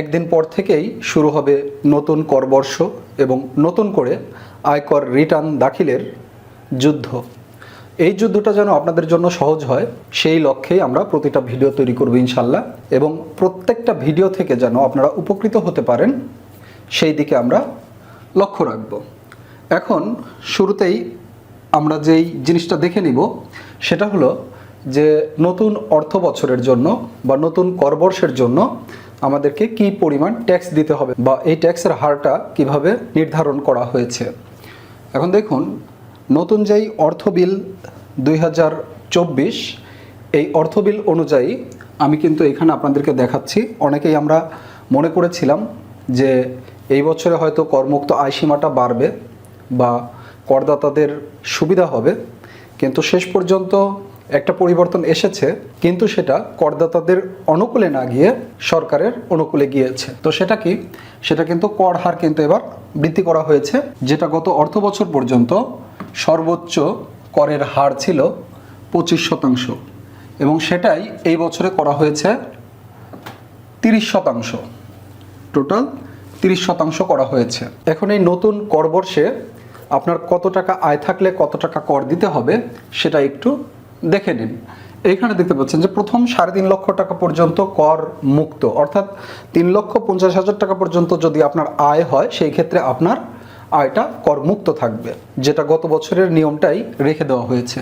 একদিন পর থেকেই শুরু হবে নতুন করবর্ষ এবং নতুন করে আয়কর রিটার্ন দাখিলের যুদ্ধ। এই যুদ্ধটা যেন আপনাদের জন্য সহজ হয়, সেই লক্ষ্যেই আমরা প্রতিটা ভিডিও তৈরি করব ইনশাল্লাহ এবং প্রত্যেকটা ভিডিও থেকে যেন আপনারা উপকৃত হতে পারেন, সেই দিকে আমরা লক্ষ্য রাখব। এখন শুরুতেই আমরা যেই জিনিসটা দেখে নিব, সেটা হলো যে নতুন অর্থ বছরের জন্য বা নতুন করবর্ষের জন্য আমাদেরকে কি পরিমাণ ট্যাক্স দিতে হবে বা এই ট্যাক্সের হারটা কীভাবে নির্ধারণ করা হয়েছে? এখন দেখুন, নতুন যেই অর্থ বিল দুই হাজার চব্বিশ, এই অর্থ বিল অনুযায়ী আমি কিন্তু এখানে আপনাদেরকে দেখাচ্ছি। অনেকেই আমরা মনে করেছিলাম যে এই বছরে হয়তো করমুক্ত আয়সীমাটা বাড়বে বা করদাতাদের সুবিধা হবে, কিন্তু শেষ পর্যন্ত একটা পরিবর্তন এসেছে, কিন্তু সেটা করদাতাদের অনুকূলে না গিয়ে সরকারের অনুকূলে গিয়েছে। তো সেটা কি? সেটা কিন্তু কর হার কিন্তু এবার বৃদ্ধি করা হয়েছে, যেটা গত অর্থ বছর পর্যন্ত সর্বোচ্চ করের হার ছিল পঁচিশ শতাংশ। এবং সেটাই এই বছরে করা হয়েছে তিরিশ শতাংশ। টোটাল তিরিশ শতাংশ করা হয়েছে। এখন এই নতুন করবর্ষে আপনার কত টাকা আয় থাকলে কত টাকা কর দিতে হবে, সেটা একটু দেখে নিন। এইখানে দেখতে পাচ্ছেন যে প্রথম সাড়ে তিন লক্ষ টাকা পর্যন্ত কর মুক্ত। অর্থাৎ তিন লক্ষ পঞ্চাশ হাজার টাকা পর্যন্ত যদি আপনার আয় হয়, সেই ক্ষেত্রে আপনার আয়টা করমুক্ত থাকবে, যেটা গত বছরের নিয়মটাই রেখে দেওয়া হয়েছে।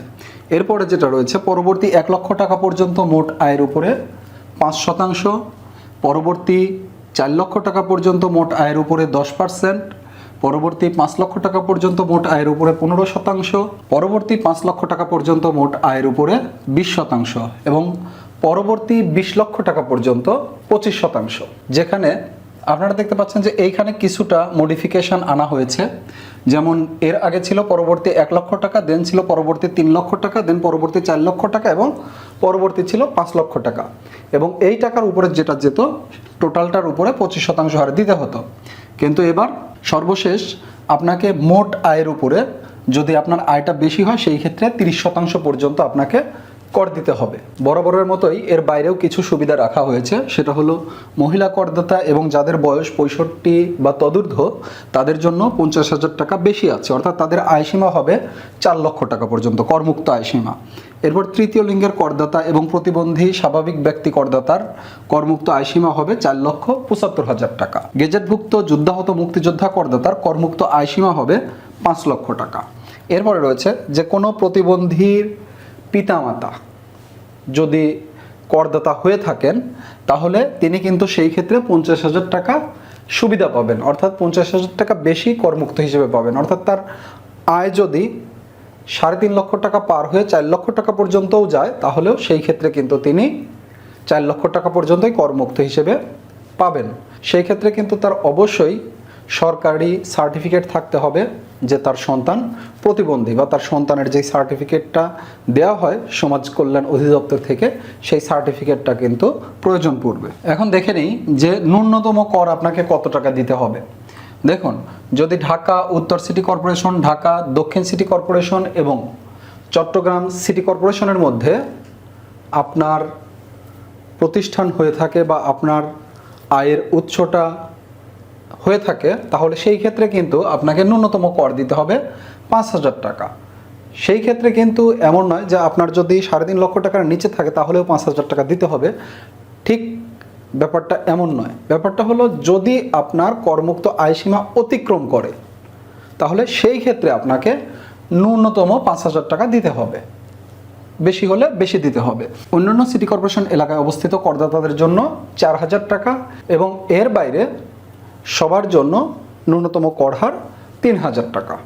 এরপরে যেটা রয়েছে, পরবর্তী এক লক্ষ টাকা পর্যন্ত মোট আয়ের উপরে পাঁচ শতাংশ, পরবর্তী চার লক্ষ টাকা পর্যন্ত মোট আয়ের উপরে দশ পার্সেন্ট পরবর্তী পাঁচ লক্ষ টাকা পর্যন্ত মোট আয়ের উপরে পনেরো শতাংশ, পরবর্তী পাঁচ লক্ষ টাকা পর্যন্ত মোট আয়ের উপরে বিশ শতাংশ এবং পরবর্তী বিশ লক্ষ টাকা পর্যন্ত পঁচিশ শতাংশ। যেখানে আপনারা দেখতে পাচ্ছেন যে এইখানে কিছুটা মডিফিকেশন আনা হয়েছে। যেমন এর আগে ছিল পরবর্তী এক লক্ষ টাকা দেন ছিল পরবর্তী তিন লক্ষ টাকা দেন পরবর্তী চার লক্ষ টাকা এবং পরবর্তী ছিল পাঁচ লক্ষ টাকা। এবং এই টাকার উপরে যেটা যেত টোটালটার উপরে পঁচিশ শতাংশ হারে দিতে হতো। কিন্তু এবার সর্বশেষ আপনাকে মোট আয়ের উপরে যদি আপনার আয়টা বেশি হয়, সেই ক্ষেত্রে তিরিশ শতাংশ পর্যন্ত আপনাকে কর দিতে হবে। বরাবরের মতোই এর বাইরেও কিছু সুবিধা রাখা হয়েছে। সেটা হলো মহিলা করদাতা এবং যাদের বয়স পঁয়ষট্টি বা তদূর্ধ্ব, তাদের জন্য পঞ্চাশ হাজার টাকা বেশি আছে। অর্থাৎ তাদের আয়সীমা হবে চার লক্ষ টাকা পর্যন্ত, করমুক্ত আয়সীমা এরপর তৃতীয় লিঙ্গের করদাতা এবং প্রতিবন্ধী স্বাভাবিক ব্যক্তি করদাতার করমুক্ত আয়সীমা হবে চার লক্ষ পঁচাত্তর হাজার টাকা। গেজেটভুক্ত যুদ্ধাহত মুক্তিযোদ্ধা করদাতার করমুক্ত আয়সীমা হবে পাঁচ লক্ষ টাকা। এরপরে রয়েছে যে কোনো প্রতিবন্ধীর পিতামাতা যদি করদাতা হয়ে থাকেন, তাহলে তিনি কিন্তু সেই ক্ষেত্রে পঞ্চাশ হাজার টাকা সুবিধা পাবেন। অর্থাৎ পঞ্চাশ হাজার টাকা বেশি করমুক্ত হিসেবে পাবেন। অর্থাৎ তার আয় যদি সাড়ে তিন লক্ষ টাকা পার হয়ে চার লক্ষ টাকা পর্যন্তও যায়, তাহলেও সেই ক্ষেত্রে কিন্তু তিনি চার লক্ষ টাকা পর্যন্তই করমুক্ত হিসেবে পাবেন। সেই ক্ষেত্রে কিন্তু তার অবশ্যই সরকারি সার্টিফিকেট থাকতে হবে যে তার সন্তান প্রতিবন্ধী বা তার সন্তানের যে সার্টিফিকেটটা দেওয়া হয় সমাজ কল্যাণ অধিদপ্তর থেকে, সেই সার্টিফিকেটটা কিন্তু প্রয়োজন পড়বে। এখন দেখে নিই যে ন্যূনতম কর আপনাকে কত টাকা দিতে হবে। দেখুন, যদি ঢাকা উত্তর সিটি কর্পোরেশন, ঢাকা দক্ষিণ সিটি কর্পোরেশন এবং চট্টগ্রাম সিটি কর্পোরেশনের মধ্যে আপনার প্রতিষ্ঠান হয়ে থাকে বা আপনার আয়ের উৎসটা হয়ে থাকে, তাহলে সেই ক্ষেত্রে কিন্তু আপনাকে ন্যূনতম কর দিতে হবে পাঁচ হাজার টাকা। সেই ক্ষেত্রে কিন্তু এমন নয় যে আপনার যদি সাড়ে তিন লক্ষ টাকার নিচে থাকে, তাহলেও পাঁচ হাজার টাকা দিতে হবে। ব্যাপারটা এমন নয়। ব্যাপারটা হলো, যদি আপনার করমুক্ত আয়সীমা অতিক্রম করে, তাহলে সেই ক্ষেত্রে আপনাকে ন্যূনতম পাঁচ হাজার টাকা দিতে হবে। বেশি হলে বেশি দিতে হবে। অন্যান্য সিটি কর্পোরেশন এলাকায় অবস্থিত করদাতাদের জন্য চার হাজার টাকা এবং এর বাইরে সবার জন্য ন্যূনতম কর হার তিন হাজার টাকা।